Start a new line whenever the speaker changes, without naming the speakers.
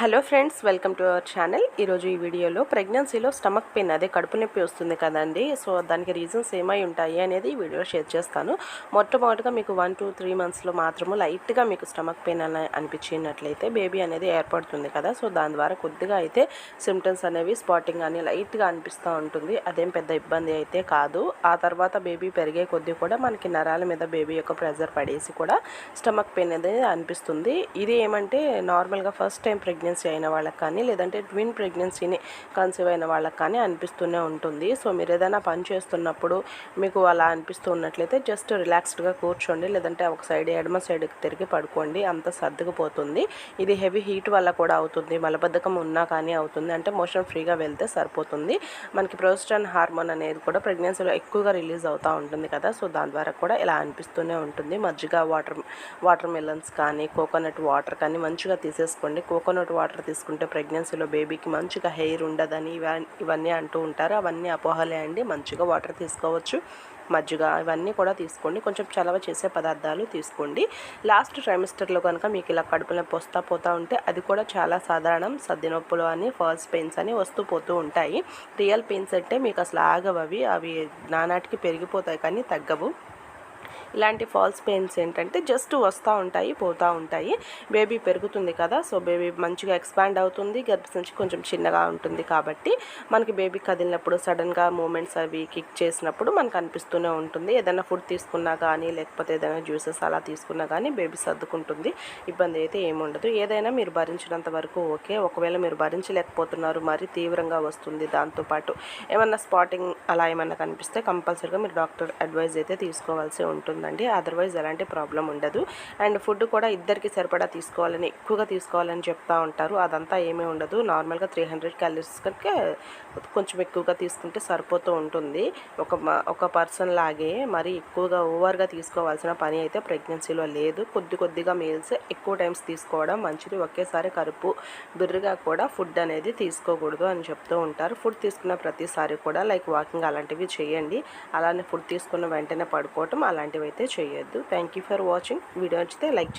Hello friends welcome to our channel. ఈరోజు ఈ వీడియోలో ప్రెగ్నెన్సీలో స్టమక్ పెయిన్ అదే కడుపు నొప్పి వస్తుంది కదండి. సో దానికి రీజన్స్ ఏమై ఉంటాయి అనేది ఈ వీడియో షేర్ చేస్తాను. మొట్టమొదటిగా మీకు వన్ టూ త్రీ మంత్స్లో మాత్రము లైట్గా మీకు స్టమక్ పెయిన్ అని అనిపించినట్లయితే బేబీ అనేది ఏర్పడుతుంది కదా. సో దాని ద్వారా కొద్దిగా అయితే సిమ్టమ్స్ అనేవి స్పాటింగ్ అని లైట్గా అనిపిస్తూ ఉంటుంది. అదేం పెద్ద ఇబ్బంది అయితే కాదు. ఆ తర్వాత బేబీ పెరిగే కొద్దీ కూడా మనకి నరాల మీద బేబీ యొక్క ప్రెజర్ పడేసి కూడా స్టమక్ పెయిన్ అనేది అనిపిస్తుంది. ఇది ఏమంటే నార్మల్గా ఫస్ట్ టైం ప్రెగ్నెన్సీ ప్రెగ్నెన్సీ అయిన వాళ్ళకి కానీ లేదంటే ట్విన్ ప్రెగ్నెన్సీని కన్సీవ్ అయిన వాళ్ళకి కానీ అనిపిస్తూనే ఉంటుంది. సో మీరు ఏదైనా పని చేస్తున్నప్పుడు మీకు అలా అనిపిస్తూ ఉన్నట్లయితే జస్ట్ రిలాక్స్డ్గా కూర్చోండి. లేదంటే ఒక సైడ్ ఎడమ సైడ్కి తిరిగి పడుకోండి. అంత సర్దుకుపోతుంది. ఇది హెవీ హీట్ వల్ల కూడా అవుతుంది. మలబద్ధకం ఉన్నా కానీ అవుతుంది. అంటే మోషన్ ఫ్రీగా వెళ్తే సరిపోతుంది. మనకి ప్రోస్టన్ హార్మోన్ అనేది కూడా ప్రెగ్నెన్సీలో ఎక్కువగా రిలీజ్ అవుతూ ఉంటుంది కదా. సో దాని ద్వారా కూడా ఇలా అనిపిస్తూనే ఉంటుంది. మజ్జిగ వాటర్ వాటర్ మిలన్స్ కానీ కోకోనట్ వాటర్ కానీ మంచిగా తీసేసుకోండి. కోకోనట్ వాటర్ తీసుకుంటే ప్రెగ్నెన్సీలో బేబీకి మంచిగా హెయిర్ ఉండదని ఇవన్నీ అంటూ ఉంటారు. అవన్నీ అపోహలే అండి. మంచిగా వాటర్ తీసుకోవచ్చు. మజ్జిగ ఇవన్నీ కూడా తీసుకోండి. కొంచెం చలవ చేసే పదార్థాలు తీసుకోండి. లాస్ట్ ట్రైమిస్టర్లో కనుక మీకు ఇలా కడుపు నొప్పి వస్తా పోతూ ఉంటే అది కూడా చాలా సాధారణం. సద్ది నొప్పులు అని ఫస్ట్ పెయిన్స్ అని వస్తూ పోతూ ఉంటాయి. రియల్ పెయిన్స్ అంటే మీకు అసలు ఆగవు అవి. అవి నానాటికి పెరిగిపోతాయి కానీ తగ్గవు. ఇలాంటి ఫాల్స్ పెయిన్స్ ఏంటంటే జస్ట్ వస్తూ ఉంటాయి పోతూ ఉంటాయి. బేబీ పెరుగుతుంది కదా సో బేబీ మంచిగా ఎక్స్పాండ్ అవుతుంది గర్భసంచి కొంచెం చిన్నగా ఉంటుంది కాబట్టి మనకి బేబీ కదిలినప్పుడు సడన్గా మూమెంట్స్ అవి కిక్ చేసినప్పుడు మనకు అనిపిస్తూనే ఉంటుంది. ఏదైనా ఫుడ్ తీసుకున్నా కానీ లేకపోతే ఏదైనా జ్యూసెస్ అలా తీసుకున్నా కానీ బేబీ సర్దుకుంటుంది ఇబ్బంది అయితే ఏముండదు ఏదైనా మీరు భరించినంత వరకు ఓకే ఒకవేళ మీరు భరించలేకపోతున్నారు మరి తీవ్రంగా వస్తుంది దాంతోపాటు ఏమన్నా స్పాటింగ్ అలా ఏమన్నా కనిపిస్తే కంపల్సరీగా మీరు డాక్టర్ అడ్వైజ్ అయితే తీసుకోవాల్సి ఉంటుంది ఉంటుందండి. అదర్వైజ్ ఎలాంటి ప్రాబ్లం ఉండదు. అండ్ ఫుడ్ కూడా ఇద్దరికి సరిపడా తీసుకోవాలని ఎక్కువగా తీసుకోవాలని చెప్తా ఉంటారు. అదంతా ఏమీ ఉండదు. నార్మల్గా త్రీ హండ్రెడ్ క్యాలరీస్ కంటే కొంచెం ఎక్కువగా తీసుకుంటే సరిపోతూ ఉంటుంది. ఒక ఒక పర్సన్ లాగే మరి ఎక్కువగా ఓవర్గా తీసుకోవాల్సిన పని అయితే ప్రెగ్నెన్సీలో లేదు. కొద్ది కొద్దిగా మీల్స్ ఎక్కువ టైమ్స్ తీసుకోవడం మంచిది. ఒకేసారి కరుపు బిర్రుగా కూడా ఫుడ్ అనేది తీసుకోకూడదు అని చెప్తూ ఉంటారు. ఫుడ్ తీసుకున్న ప్రతిసారి కూడా లైక్ వాకింగ్ అలాంటివి చేయండి. అలానే ఫుడ్ తీసుకున్న వెంటనే పడుకోవటం అలాంటివి అయితే చేయొద్దు thank you for watching video నచ్చితే లైక్ చేయండి.